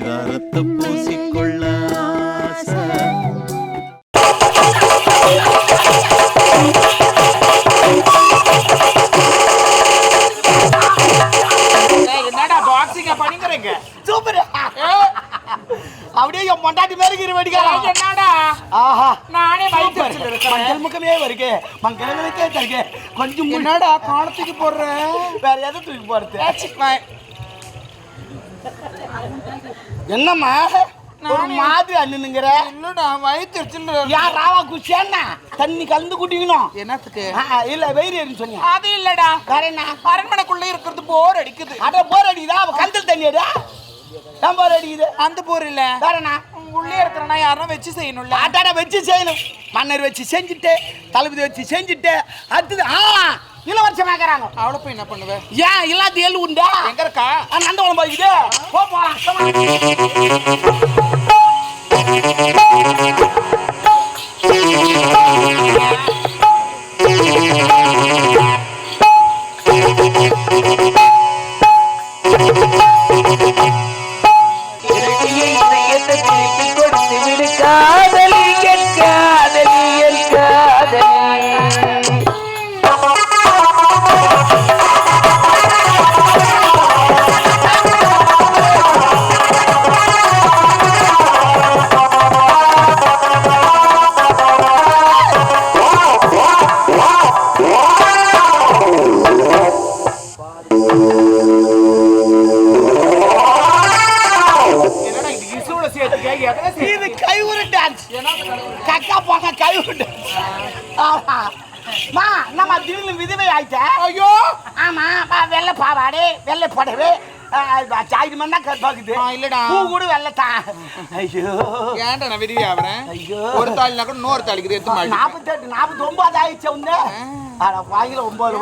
பரிதாரத்தை பூசிக்கொள்ள அப்படியே என் பொண்டாட்டி மாதிரி இருக்கிற வெடிக்கலாம் என்னடா? ஆஹா. நானே. வயிற்று மஞ்சள் முக்கமே வருது மங்களங்களுக்கே தருகு கொஞ்சம் முன்ன- என்னடா காலத்துக்கு போடுறேன். வேற எதை தூக்கி போறது என்னம்மா? ஒரு மாதிரி அண்ணுங்கிற இல்லடா வயிற்று யார் ராவா குச்சியாண்ணா தண்ணி கலந்து குடிக்கணும். என்னத்துக்கு? இல்ல வெயிறு சொன்னீங்க அது இல்லடா. என்ன? அரண்மனைக்குள்ள இருக்கிறது போர் அடிக்குது. அட போர் அடிக்குதா? அவ கந்தல் தண்ணி ஏன் போர் அடிக்குது? அந்த போர் இல்ல. என்ன? உள்ளே இருக்கிறனா யாரும் வச்சு செய்யணும்ல. ஆட்டாட வச்சு செய்யணும். மன்னர் வச்சு செஞ்சுட்டு தளபதி வச்சு செஞ்சுட்டு அடுத்தது ஆ இளவரசம் ஆக்குறாங்க அவளை போய் என்ன பண்ணுவ? ஏன் இல்லாத எள்ளு உண்டா? எங்க இருக்கா நந்தவனம் போய்க்குது போ போலாம். ஆமா மா நம்ம திடீர்னு விதவை ஆயிட்ட. ஐயோ. ஆமா வெள்ளை பாவாடை வெள்ளை புடவை சாய்டு மணி தான் கற்பாக்குது ஆ, இல்லடா. பூ கூட வெள்ளை தான் ஐயோ. ஏன்டா நான் விதவி ஆவறேன் ஐயோ. ஒரு தாலினா கூட நூறு தாலிக்கு எடுத்து மாட்டி நாற்பத்தெட்டு நாற்பத்தி ஒன்பது ஆயிடுச்சு அட வாயில ஒன்பது.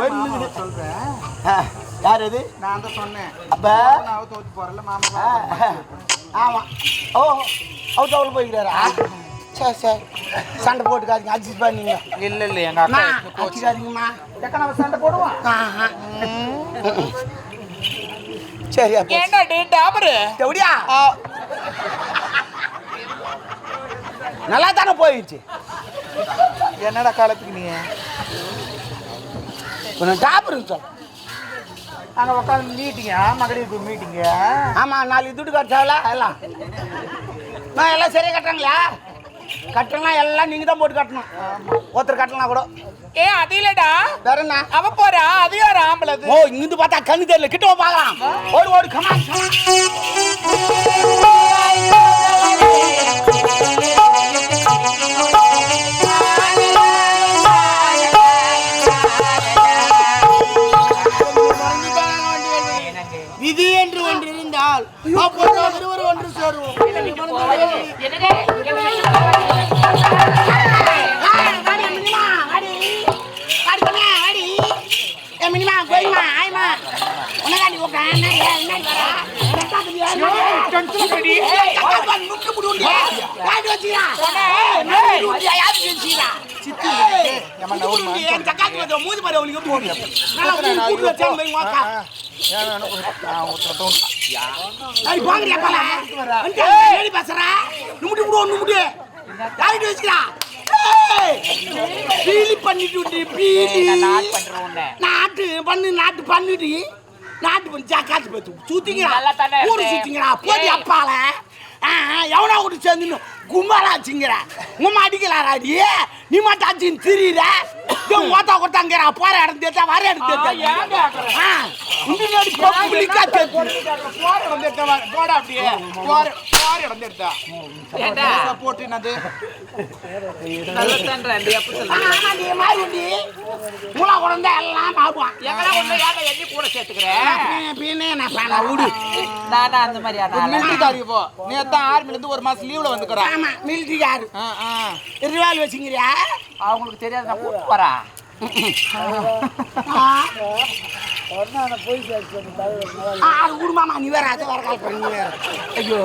சொல்றேன்? ஆ, யார் அது? நான் தான் சொன்னேன். அப்ப? நான் தோத்து போறல மாமா ஆமா. ஓ அவுட் அவுட் போய்க்கிறாரா? சரி சரி சண்டை போட்டுக்காதீங்க அட்ஜஸ்ட் பண்ணீங்க. இல்ல இல்ல எங்க அக்கா அடிக்காதீங்கம்மா. எக்கா நம்ம சண்டை போடுவோம். சரி அப்போ. ஏன்டா டே டாபரு? எப்படியா நல்லா தானே போயிடுச்சு? என்னடா காலத்துக்கு நீ? கொஞ்சம் டாப்பர் சொல் அங்க உட்காந்து மீட்டிங்க மகளிருக்கு மீட்டிங்க ஆமா நாலு துட்டு கட்டாங்களா எல்லாம் நான் எல்லாம் சரியா கட்டுறாங்களா? கட்டலாம் எல்லாம் நீங்க தான் போட்டு கட்டணும். ஒருத்தர் கட்டலாம் கூட. ஏ அது இல்லடா. வேற என்ன? அவ போறா அது யார் ஆம்பளை? ஓ இங்கிருந்து பார்த்தா கண்ணு தெரியல. கிட்ட வா பார்க்கலாம். ஓடு ஓடு கமான் நாட்டு பண்ணு நாட்டு பண்ணிட்டு நாட்டு பண்ணி ஜாக்காத்து பத்து சுத்திங்கிறா ஊரு சுத்திங்கிறா போடி அப்பால. ஆ, எவனா கூட சேர்ந்து கும்பலாச்சுங்கிற உமா அடிக்கலாராடி நீ மட்டும் அடிச்சுன்னு திரியிற? மோத்தா கொடுத்தாங்கிற போற இடம் தேத்தா வர இடம் தேத்தா. ஆ, முன்னாடி பப்ளிக்கா தேத்து. போற இடம் எடுத்தா வா- போடா அப்படியே. போற போற இடம் எடுத்தா சப்போர்ட் என்னது? ஆ, ஆமா, நீ மாதிரி உண்டி. மூளை குழந்தை எல்லாம் பாடுவான் பின்னே நான் பண்ண விடு மிலிட்டரி போ. நீ தான் ஆர்மில இருந்து ஒரு மாசம் லீவ்ல வந்துக்கறா ஆமா மிலிட்டரிக்காரு ஆ ஆ ரிவால் வச்சுங்கிறியா அவங்களுக்கு தெரியாது நான் கூட்டு போறேன் ஆ குடும்பமா நீ வேற அது வேற கால் பண்ணி ஐயோ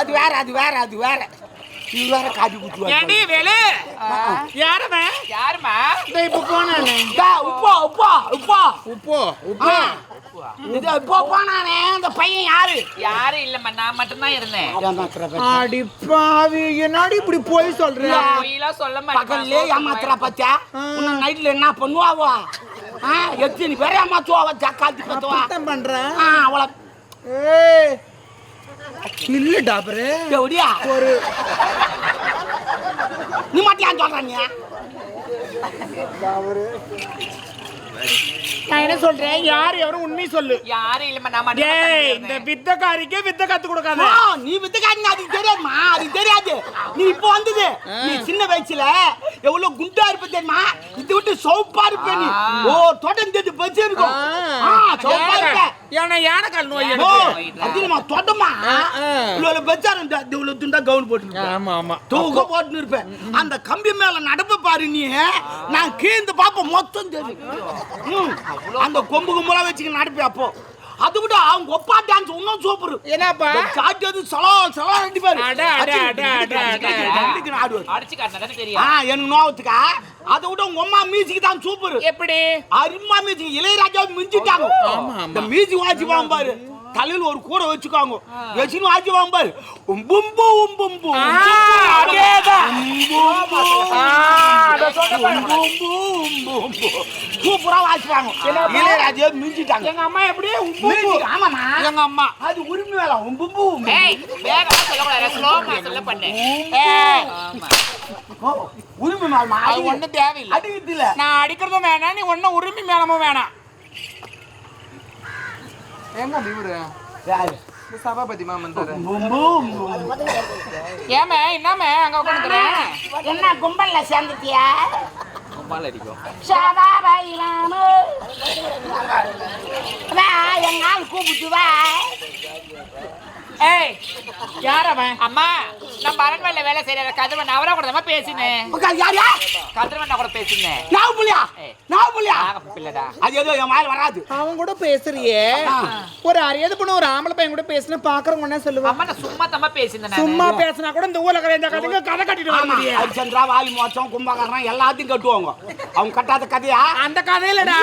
அது வேற அது வேற அது வேற நீ வேற காட்டி குத்துவா ஏண்டி வேலு? யாருமே யாருமா இந்த இப்ப போனானே. உப்பா உப்பா உப்பா. உப்போ உப்போ. இது இப்போ போனானே அந்த பையன் யாரு? யாரும் இல்லம்மா நான் மட்டும்தான் இருந்தேன். அடி பாவி என்னடி இப்படி போய் சொல்ற? பொய்யெல்லாம் சொல்ல பகல்லே ஏமாத்துறா மாட்டேன் பச்சா உன்னை நைட்ல என்ன பண்ணுவாவா? ஆ எத்தனை பேர் ஏமாத்துவா ஜக்காத்தி பத்துவா பண்றேன். ஆ அவளை ஏய் இல்ல டாபரே. எப்படியா ஒரு நீ மட்டும் ஏன் சொல்றாங்க நான் என்ன சொல்றேன்? யார் எவரும் உண்மை சொல்லு. யாரும் இல்லம்மா? நான் மட்டும் ஏய் இந்த வித்தக்காரிக்கே வித்த கத்து கொடுக்காத. நீ வித்துக்காரங்க அதுக்கு தெரியாதுமா அதுக்கு தெரியாது. நீ இப்போ வந்தது. நீ சின்ன வயசுல எவ்வளவு குண்டா இருப்ப தெரியுமா? இது விட்டு சோப்பா இருப்ப நீ. ஓ தோட்டம் தேடி பச்சு இருக்கும் சோப்பா ஏன்னா யானைக்கால் நோய் அதிகமா தொட்டமா? ஆ. இவ்வளவு பெச்சாரு இவ்வளவு துண்டா கவுன் போட்டு ஆமா ஆமா. தூக்க போட்டுன்னு இருப்பேன் அந்த கம்பி மேல நடப்ப பாரு நீ. நான் கீழ்ந்து பாப்ப மொத்தம் தெரியும். அந்த கொம்பு கும்பலா வச்சுக்க நடப்பேன் அப்போ. அது விட அவங்க ஒப்பா டான்ஸ் இன்னும் சூப்பர் என்னப்பா? சாட்டியது சலா சலா அடிப்பாரு அட, அட, அட, அட, அட, அட. அடிச்சு காட்டினா ஆ தெரியும். எனக்கு நோவத்துக்கா அதை விட உங்க அம்மா மியூசிக் தான் சூப்பர். எப்படி? அருமா மியூசிக். இளையராஜா மிஞ்சிட்டாங்க. இந்த மியூசிக் வாசிப்பான் பாரு. தலையில ஒரு கூட வச்சுக்காங்க வச்சுன்னு வாசிப்பான் பாரு. உம்பும்பு உம்பும்பு அதேதான். சூப்பரா வாசிப்பாங்க இளையராஜா மிஞ்சிட்டாங்க. எங்க அம்மா எப்படி? ஆமாமா எங்க அம்மா? அது உரிமை வேலை. உம்பு ஏய் வேகமா சொல்லக்கூடாது. ஸ்லோமா சொல்ல பண்ணேன் ஏய், உரிமை மேலமா அது தேவையில்லை. அடிக்கிறது இல்ல நான் அடிக்கிறதும் வேணாம் நீ ஒன்னும் உரிமை மேலமும் வேணாம். எங்க இவரு? யாரு? சபாபதி மாமன் ஏமே என்னமே அங்க என்ன கும்பல்ல சேர்ந்துட்டியா? கும்பால் அடிக்கும். வா எங்க ஆள் கூப்பிட்டு வா. ஏய் யார் அவன்? அம்மா நம்ம அரண்மனையில வேலை செய்யற கதிரவன் அவரா கூட தான் பேசினேன் யார் யார்? கதிரவன் கூட பேசினேன் நாவு புள்ளியா நாவு புள்ளியா பிள்ளைடா. அது ஏதோ என் வாயில் வராது. அவன் கூட பேசுறியே. ஒரு அறியாத பொண்ணு ஒரு ஆம்பளை பையன் கூட பேசினா பாக்குறவங்க என்ன சொல்லுவான் அம்மா நான் சும்மா தம்மா பேசினேன் சும்மா பேசினா கூட இந்த ஊர்ல இருக்கிற இந்த கதைங்க கதை கட்டிட்டு வர முடியும் ஹரிச்சந்திரா வாலி மோச்சம் கும்பகரணம் எல்லாத்தையும் கட்டுவாங்க. அவங்க கட்டாத கதையா? அந்த கதையிலடா.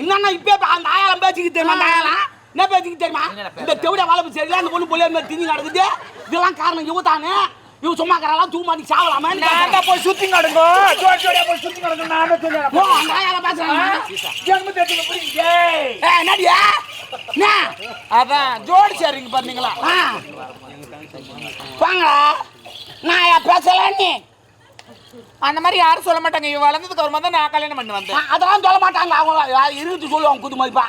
என்னன்னா இப்ப அந்த ஆயாலம் பேச்சுக்கு தெரியுமா அந்த ஆயாலம் என்ன பேச்சுக்கு தெரியுமா? இந்த தெவிட வளர்ப்பு சரியில்லை அந்த பொண்ணு பொண்ணு மாதிரி திணி நடக்குது இதெல்லாம் காரணம் இவ தானே? இவ சும்மா கரெல்லாம் தூ மாட்டி சாவலாமே? நான் தான் போய் சுத்தி கிடங்கோ ஜோடி ஜோடியா போய் சுத்தி கிடங்க நான் சொல்லுறேன் ஓ பேசுறாங்க ஜென்மத்தை புரியுங்க என்னடியா என்ன? அதான் ஜோடி சேரிங்க பாத்தீங்களா. வாங்கடா நான் ஏன் பேசல நீ? அந்த மாதிரி யாரும் சொல்ல மாட்டாங்க. இவ வளர்ந்ததுக்கு அப்புறமா தான் நான் கல்யாணம் பண்ணி வந்தேன். அதெல்லாம் சொல்ல மாட்டாங்க அவங்க இருந்து சொல்லுவாங்க புது மதிப்பா?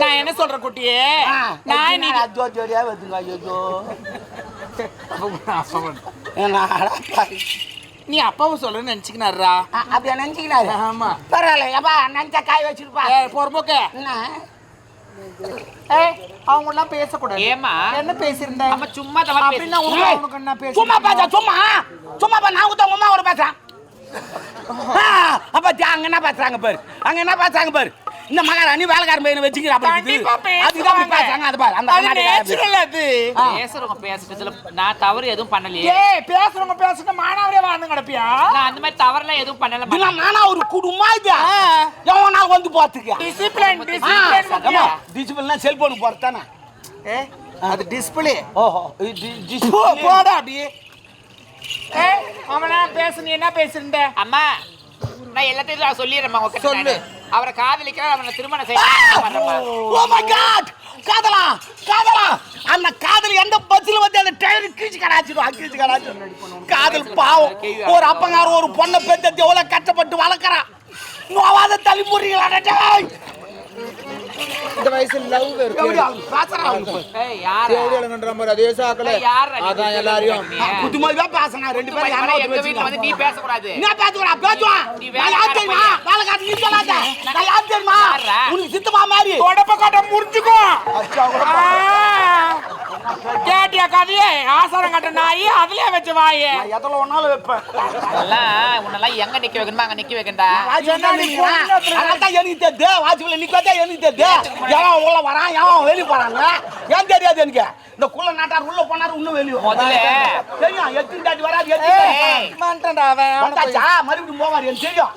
நான் என்ன சொல்றேன் குட்டியே? நான் இன்னைக்கு அஜோ ஜோடியா வருதுங்க ஐயோ. நீ அப்பாவும் சொல்றேன்னு நினைச்சுக்கினாருடா. ஆ, அப்படியா நினைச்சுக்கிறாரு ஆமா. பரவாயில்ல ஏப்பா நினைச்சா காய் வச்சிருப்பா. ஏய் அவங்க எல்லாம் பேசக்கூடாது. ஏமா என்ன பேசியிருந்தேன் அம்மா சும்மா தம்மா அப்படின்னா உனக்கு என்ன பேச சும்மா பேச சும்மா. சும்மா பா நான் உங்க அம்மா கூட பேசுறேன் அப்ப அங்க என்ன பேசுறாங்க பாரு? அங்க என்ன பேசுறாங்க பாரு? இந்த மகாராணி வேலைக்காரன் பையனை வச்சுக்கிறா அப்படி. அதுதான் பேசுறாங்க. அது பாரு அந்த. நேச்சுரல் அது. பேசுறவங்க பேசுறதுல நான் தவறு எதுவும் பண்ணலையே. ஏய் பேசுறவங்க பேசுனா மானாவரியா வாழ்ந்து கிடப்பியா? நான் அந்த மாதிரி தவறுலாம் எதுவும் பண்ணல இதுனா நானா ஒரு குடும்பம் இது. எவனா வந்து பாத்துக்க டிசிப்ளின் டிசிப்ளின் முக்கியம். டிசிபிள்னா செல்போன் போறதானே ஏய் அது டிஸ்பிளே ஓஹோ போ போடா அப்படியே ஏய் அவனா பேசு நீ என்ன பேசுறீங்க? அம்மா நான் எல்லாத்தையும் நான் சொல்லிடுறேன் உங்ககிட்ட சொல்லு. அவரை காதலிக்கிறார் அவனை திருமணம் செய்ய ஓ மை காட் காதலா காதலா! அந்த காதல் எந்த பஸ்ல வந்து அந்த டயர் கீச்சு கடாச்சிடும் கீச்சு கடாச்சிடும் காதல் பாவம். ஒரு அப்பங்கார ஒரு பொண்ணை பெத்தது எவ்வளவு கஷ்டப்பட்டு வளர்க்கறான். நோவாத தள்ளி போடுறீங்களா இந்த வயசுல லவ் யாரா? தேவடியாளங்கன்ற மாதிரி அதே சாக்கல யாரா அதான் எல்லாரையும். நீ. புதுமையா பேசினா ரெண்டு பேரும் எங்க யாராவது வீட்டுல வந்து நீ வச்சுக்கலாம் பேசக்கூடாது. என்ன பேசுவா. பேசுவான் நீ நான் யார் தெரியுமா? வேலை காட்டு நீ சொல்லாத. நான் யார் தெரியுமா? உனக்கு சித்தமா மாதிரி. தொடப்ப காட்ட ஆ. கேட்டியா கதையே? ஆசாரம் கட்ட நாயி அதுலயே வச்ச வாயே. எதில் ஒன்னாலும் வைப்பேன். உன்னெல்லாம் எங்க நிக்க வைக்கணுமா அங்க நிக்க வைக்கண்டா அதான் எனக்கு தெரியுது வாட்சிப்பில் நிக்க வச்சா எனக்கு தெரியுது எவன் உள்ள வரான்? எவன் வெளியே போறாங்க ஏன் தெரியாது எனக்கு? இந்த குள்ள நாட்டார் உள்ள போனாரு இன்னும் வெளியே முதல்ல. தெரியும் எட்டு தாட்டி வராது அவன் வந்தாச்சா மறுபடியும் போவாரு எனக்கு தெரியும்.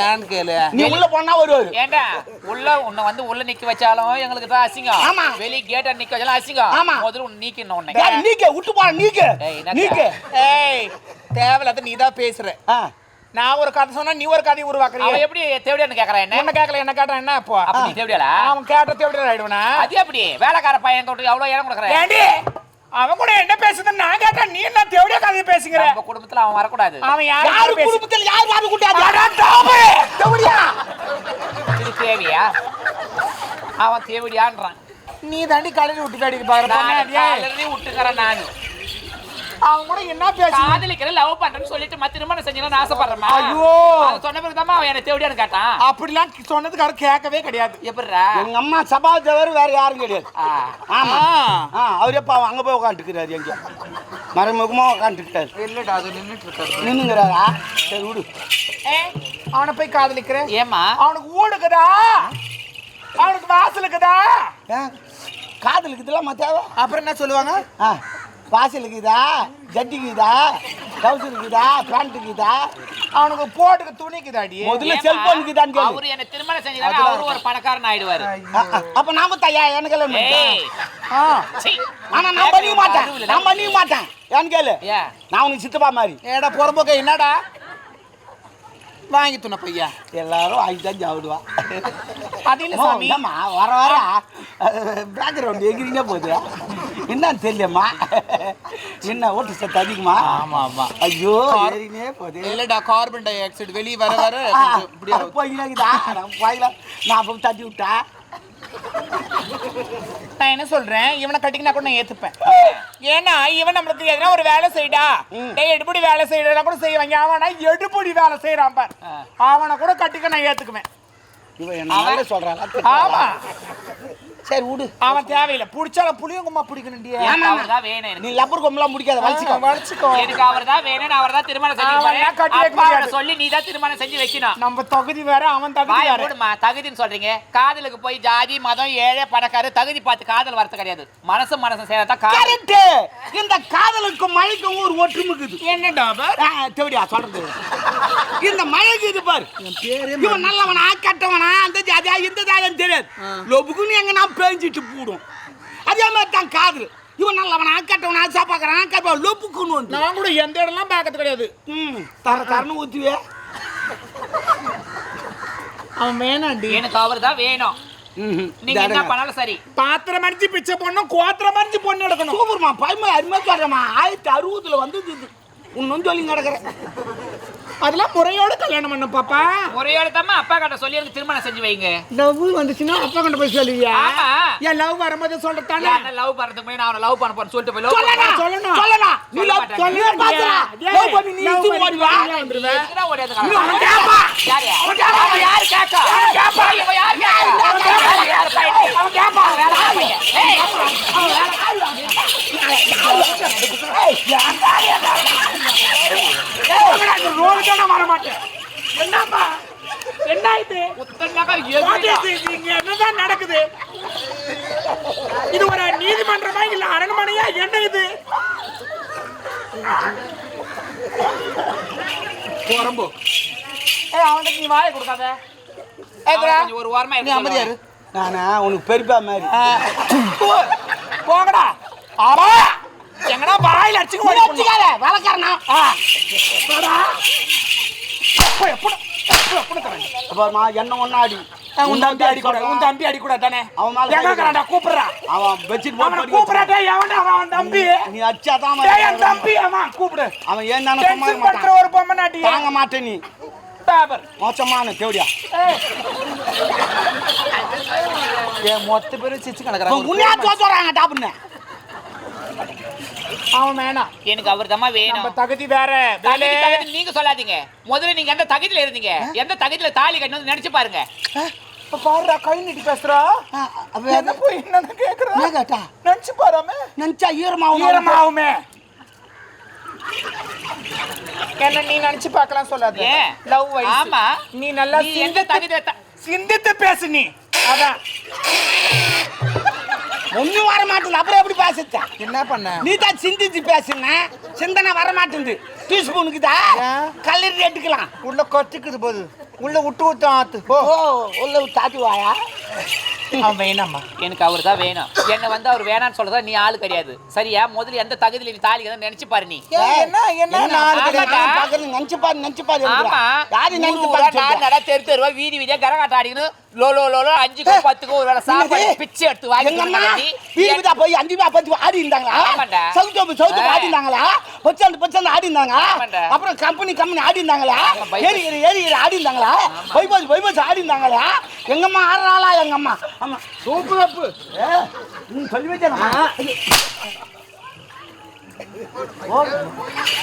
ஏன்னு கேளு. நீ உள்ள போனா வருவாரு ஏண்டா உள்ள உன்னை வந்து உள்ள நிக்க வச்சாலும் எங்களுக்கு தான் அசிங்கம். ஆமா. வெளிய கேட்ட நிக்க வச்சாலும் அசிங்கம். ஆமா. முதல்ல உன்னை நீக்கணும் உன்னை. நீக்க விட்டு போற நீக்க? நீக்க. ஏய் தேவையில்லாத நீ தான் பேசுற. நான் ஒரு கதை சொன்னா நீ ஒரு கதையை அவன் உருவாக்குறீங்க எப்படி தேவடியான்னு கேக்குறான் என்ன? என்ன கேட்கல என்ன கேட்டா என்ன அப்போ? அப்ப நீ தேவடியாளா அவன் கேட்ட தேவையா ஆயிடுவனா? அது எப்படி? வேலைக்கார பையன் கொண்டு எவ்வளவு இடம் கொடுக்குறேன் ஏண்டி? அவன் கூட என்ன பேசுதுன்னு நான் கேட்டேன் நீ என்ன தேவையா கதையை பேசுங்கிற நம்ம குடும்பத்துல அவன் வரக்கூடாது. அவன் யாரு யாரு குடும்பத்தில்? யார் வாரி கூட்டாது! தேவடியா? இது தேவையா அவன் தேவடியான்றான். நீ தாண்டி கடையில் விட்டு கடிக்க பாக்குற நான் பொண்ணு காலையிலே விட்டுக்கறேன் நானு. அவன் கூட என்ன பேசு காதலிக்கிற லவ் பண்றேன்னு சொல்லிட்டு மத்த திருமணம் செஞ்சீங்கன்னு ஆசைப்படுறமா ஐயோ. அது சொன்ன பிறகுதான் அவன் என்ன தேவடியான்னு கேட்டான். அப்படிலாம் சொன்னதுக்கார கேட்கவே கிடையாது. எப்படிடா? எங்க அம்மா சபா தவிர வேற யாரும் கிடையாது. ஆ. ஆமா. ஆ. அவரே பாவம் அங்க போய் உட்காந்துக்கிறாரு எங்க? மறைமுகமா உட்காந்துக்கிட்டாரு இல்லடா அது நின்னுட்டு இருக்காரு நின்னுங்கிறாரா? சரி விடு. அவனை போய் காதலிக்கிற? ஏமா அவனுக்கு ஊடுக்குதா? அவனுக்கு வாசல் இருக்குதா ஏன்? காதலுக்கு இதெல்லாம் தேவை அப்புறம் என்ன சொல்லுவாங்க? ஆ வாசல் இருக்குதா? ஜட்டி இருக்குதா? டவுசர் இருக்குதா? பேண்ட் இருக்குதா? அவனுக்கு போட்டுக்கு துணிக்குதாடி முதல்ல ஏம்மா? செல்போன் இருக்குதான்னு கேளு. அவரு என்ன திருமணம் செஞ்சீங்கன்னா அவரு ஒரு பணக்காரன் ஆயிடுவாரு. அப்ப நாம தயா எனக்கு எல்லாம். ஆனா நான் பண்ணிக்க மாட்டேன். நான் பண்ணிக்க மாட்டேன். ஏன்னு கேளு. நான் உனக்கு சித்தப்பா மாதிரி. ஏடா புறம்போக்க என்னடா? வாங்கி துண பையா. எல்லாரும் வாங்கி தான் சாப்பிடுவா. அது இல்ல சாமி. வர வர. பேக்ரவுண்ட் எகிரிங்க போகுது. என்னன்னு தெரியலம்மா என்ன ஓட்டு சத்து அதிகமா? ஆமா ஆமா. ஐயோ ஏறினே போகுது. இல்லடா கார்பன் டை ஆக்சைடு வெளிய வர வர இப்படி போய்க்கலாம் நான் அப்போ தட்டி விட்டா? நான் என்ன சொல்றேன்? இவனை கட்டிக்கினா கூட நான் ஏத்துப்பேன். ஏன்னா இவன் நம்மளுக்கு எதனா ஒரு வேலை செய்டா. டேய் எடுபடி வேலை செய்யறதா கூட செய்வாங்க அவனா எடுபடி வேலை செய்யறான் பார். அவனை கூட கட்டிக்க நான் ஏத்துக்குவேன். இவன் என்ன சொல்றான்? ஆமா. சரி விடு. அவன் தேவையில்லை. புடிச்சாலும் புளியங்குமா பிடிக்கணுண்டியே எனக்கு அவர்தான் வேணும் நீ லப்பர் கொம்பெல்லாம் முடிக்காத வலிச்சுக்கோ. வலிச்சுக்கோ. எனக்கு அவர்தான் வேணும் நான் அவர்தான் திருமணம் செஞ்சு கட்டி வைக்க. சொல்லி நீ தான் திருமணம் செஞ்சு வைக்கணும். நம்ம தகுதி வேற அவன் தகுதி வேற. தகுதின்னு சொல்றீங்க. காதலுக்கு போய் ஜாதி மதம் ஏழை பணக்காரு தகுதி பார்த்து காதல் வரது கிடையாது. மனசு மனசு சேரத்தான் காதல். கரெக்ட் இந்த காதலுக்கும் மழைக்கும் ஒரு ஒற்றுமைக்குது. என்னடா அவர் தேவடியா சொல்றது. இந்த மழைக்கு இது பாரு. இவன் நல்லவனா கட்டவனா அந்த ஜாதியா இந்த ஜாதியான்னு தெரியாது. லொபுக்குன்னு எங்க நான் பேஞ்சிட்டு போடும். அதே மாதிரி தான் காதல். இவன் நல்லவனா கட்டவனா சாப்பாக்குறான் கப்பா லொபுக்குன்னு வந்து. நான் கூட எந்த இடம்லாம் பார்க்கறது கிடையாது. ம் தர தரன்னு ஊத்துவே அவன் வேணாண்டி. எனக்கு அவர்தான் வேணும். நீங்க என்ன பண்ணாலும் சரி. பாத்திரம் அடிச்சு பிச்சை பொண்ணும் கோத்திரம் அடிச்சு பொண்ணு எடுக்கணும். சூப்பர்மா பயமா அருமையா சொல்றேம்மா ஆயிரத்தி அறுபதுல வந்து இன்னும் சொல்லி கிடக்குறேன் அதெல்லாம் முறையோட கல்யாணம் பண்ண பாப்பா முறையோட தம்மா அப்பா கிட்ட சொல்லி எனக்கு திருமணம் செஞ்சு வைங்க லவ் வந்துச்சுன்னா அப்பா கிட்ட போய் சொல்லுவியா என் லவ் வரும்போது சொல்றதானே லவ் பண்றதுக்கு முன்னாடி நான் அவனை லவ் பண்ண போறேன் சொல்லிட்டு போய் love சொல்லலாம் சொல்லணும். சொல்லலாம் நீ சொல்ல love மாட்டாங்க. பண்ணி பாத்துறா ஏய், லவ் பண்ணி நீ இழுத்து ஓடுவா வெளியே வந்துருவ. எதுக்குடா ஓடியாந்து இன்னும் அவன்? கேப்பா. யாரு? அவன் யாரு கேக்கா? இவன் யாரு கேக்கா? யாரு யாரு பையன்? அவன் கேப்பா, வேலை பார்ப்பீங்க. ஏய், ரோலுக்கே நான் வர மாட்டேன். என்னப்பா? என்ன இது? என்னதான் நடக்குது? இது ஒரு நீதிமன்றமா இல்ல அரண்மனையா என்ன இது? போறம்போ. ஏய், அவனுக்கு நீ வாயை கொடுக்காத. ஒரு வாரமா நீ அமைதியா இரு. நானா? உனக்கு பெரியப்பா மாதிரி. போங்கடா. ஆமா எங்கடா வாயில அடிச்சுக்க வேலைக்காரனா. அப்புறமா என்ன அடி? உன் தம்பி அடி கூட உன் தம்பி அடி கூட தானே? அவன் மேல எங்க கை இருக்கிறான்டா கூப்பிடுறா. அவன் பெட்ஷீட் அவனை எவன்டா அவன் தம்பி. நீ அடிச்சாதான் டேய் என் தம்பி அவன் கூப்பிடு. அவன் ஏன் தானே சும்மா பண்ற ஒரு பொம்மை நாட்டி தாங்க மாட்டேன் நீ. பேப்பர் மோசமான தேவடியா. ஏன் மொத்த பேரும் சிச்சு கிடக்குறாங்க. உன்னையா தோத்துறாங்க டாப்புன்னு. அவன் வேணாம். எனக்கு அவர் நம்ம வேணும் தகுதி வேற. தகுதி, நீங்க சொல்லாதீங்க. முதல்ல நீங்க எந்த தகுதியில இருந்தீங்க? எந்த தகுதியில தாலி கட்டணும் நினைச்சு பாருங்க. இப்ப பாருடா கை நீட்டி பேசுறா. என்ன போய் என்னன்னு கேக்குறா? என்ன கேட்டா? நினைச்சு பாராம. நினைச்சா ஈரமாவும் ஈரமாவுமே என்ன நீ நினைச்சு பார்க்கலாம் சொல்லாத? லவ் ஆமா. நீ நல்லா எந்த சிந்தித்து தகுதியில சிந்தித்து பேசு நீ. அதான். ஒண்ணும் வர மாட்டேங்குது அப்புறம் எப்படி பேசுச்சா என்ன பண்ண? நீ தான் சிந்திச்சு பேசுன. சிந்தனை வர மாட்டேங்குது டீஸ்பூனுக்குதா கல்லறி எடுக்கலாம். உள்ள கொட்டிக்குது போது. உள்ள விட்டு விட்டு ஆத்து. ஓ உள்ள வாயா? அவன் வேணாம்மா. எனக்கு அவர் தான் வேணும். என்ன வந்து அவர் வேணாம்னு சொல்றதா நீ ஆளு கிடையாது. சரியா? முதல்ல எந்த தகுதியில நீ தாலி கதை நினைச்சு பாரு நீ. என்ன நினைச்சு பாரு நினைச்சு பாரு ஆமா. யாரு நினைச்சு பாரு நடை தெரு தெருவா வீதி வீதியா கரகாட்டம் ஆடிக்கணும் லோ லோ லோ லோ அஞ்சுக்கும் பத்துக்கும் ஒரு வேளை சாப்பாடு? பிச்சை எடுத்து வாங்கி. வீடு போய் அஞ்சு பத்து ஆடி இருந்தாங்களா. சவுத்து சவுத்து. ஆடி இருந்தாங்களா பச்சாண்டு பச்சாண்டு ஆடி இருந்தாங்க. அப்புறம் கம்பெனி கம்பெனி ஆடி இருந்தாங்களா ஏரி ஏரி ஏரி ஆடி இருந்தாங்களா பைபாஸ் பைபாஸ் ஆடி இருந்தாங்களா எங்கம்மா ஆடுறாளா எங்கம்மா? ஆமா சூப்பர் அப்பு நீ சொல்லி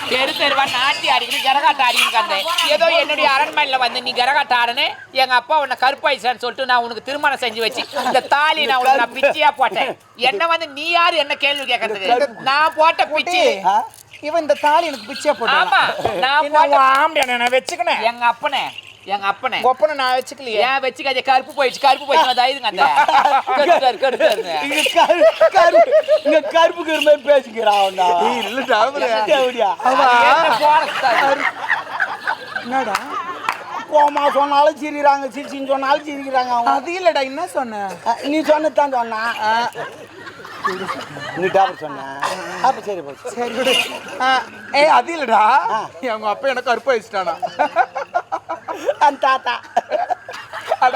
தெரு தெருவா நாட்டி ஆடிக்கணும் கரகாட்டம் ஆடிக்கணும் ஏதோ என்னுடைய அரண்மனையில வந்து நீ கரகாட்டம் ஆடனே எங்க அப்பா உன்னை கருப்பாயிச்சான்னு சொல்லிட்டு நான் உனக்கு திருமணம் செஞ்சு வச்சு இந்த தாலி நான் உனக்கு நான் பிச்சையா போட்டேன். என்ன வந்து நீ யாரு என்ன கேள்வி கேட்கறதுக்கு நான் போட்ட பிச்சை. இவன் இந்த தாலி எனக்கு பிச்சையா ஆமா போட்டான் நான் என்ன போட்ட ஆம்படியா நான் வச்சுக்கினேன். எங்க அப்பனே எங்க அப்பனே கொப்பனை நான் வச்சுக்கலையே ஏன் வச்சுக்காதே கருப்பு போயிடுச்சு கருப்பு போயிடுச்சு நான் தைதுங்க அந்த கருத்தாரு கருத்தாருங்க இங்க கரு கரு இங்க கருப்பு கரு மாதிரி பேசிக்கிறான்டா இல்லடா எப்படியா என்னடா கோமா சொன்னாலும் சிரிக்கிறாங்க சிரிச்சின்னு சொன்னாலும் சிரிக்கிறாங்க அவங்க அது இல்லடா என்ன சொன்ன நீ சொன்னதான் சொன்னா நீ டாக்டர் சொன்ன அப்ப சரி போச்சு சரி ஏய் அது இல்லடா ஆ. எங்க அப்பா எனக்கு கருப்பு வச்சுட்டானா அந்த தாத்தா. அட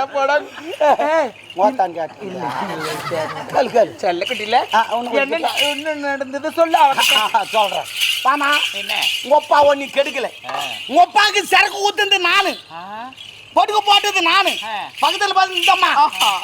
கேட்டு. என்ன நடந்தது சொல்லு சொல்றேன். பாமா என்ன? உங்க அப்பா ஒண்ணு கெடுக்கல. உங்க அப்பாவுக்கு சரக்கு ஊத்துனது நானு? படுக்க போட்டது நானு. பக்கத்துல பார்த்து இந்த அம்மா.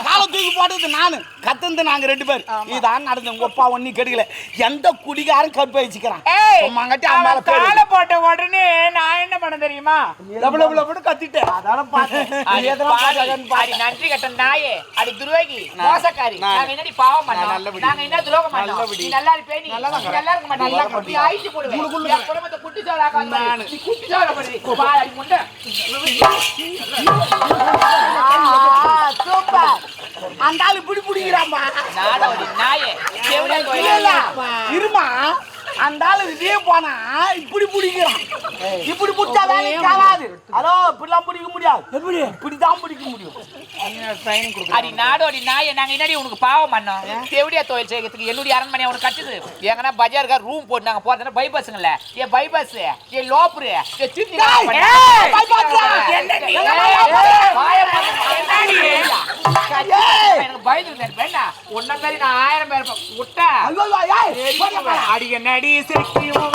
காலை தூக்கி போட்டது நானு. கத்துந்து நாங்க ரெண்டு பேர். இதான் நடந்து உங்க அப்பா ஒண்ணு கெடுக்கல. எந்த குடிகாரன் கற்பு வச்சுக்கிறான் காலை போட்ட உடனே நான் என்ன பண்ண தெரியுமா? லப லப லபன்னு கத்திட்டேன். அதான பார்த்தேன். அடி எதனா பாவி, பார்த்தேன்னு அடி நன்றி கட்ட நாயே. அடி துரோகி. மோசக்காரி. நாங்க என்னடி பாவம் பண்ணோம். நாங்க என்ன துரோகம் பண்ணோம். நீ நல்லா இருப்பே நீ நல்லா இருக்க மாட்டே நீ ஆயிட்டு போடுவே என் குடும்பத்தை குட்டி சோறு ஆக்காத மாதிரி. நீ குட்டி சோறு பண்ணி பாரு அடி முண்டை. சூப்பர். அந்த ஆளு இப்படி பிடிக்கிறாமா நாடோடி நாயே. இருமா? அந்த ஆளு இதே போனா இப்படி பிடிக்கிறான். இப்படி பிடிச்சா வேலைக்கு ஆகாது அதோ இப்படிலாம் பிடிக்க முடியாது. எப்படி? இப்படிதான் பிடிக்க முடியும். அடி நாடோடி நாயே. நாங்க என்னடி உனக்கு பாவம் பண்ணோம்? செவிடியா தொழில் செய்யறதுக்கு? என்னுடைய அரண்மனை உனக்கு கட்டுது. எங்கன்னா பஜாருக்கா ரூம் போட்டு நாங்க போறதுனா பைபாஸுங்கல்ல ஏ பைபாஸ் ஏ லோப்ரு ஏ சுத்தி? என்ன. எனக்கு வேண்டா உன்ன மாதிரி நான் ஆயிரம் பேர் இருப்பேன். விட்டா ஐயோ, அடி செக்கி அடி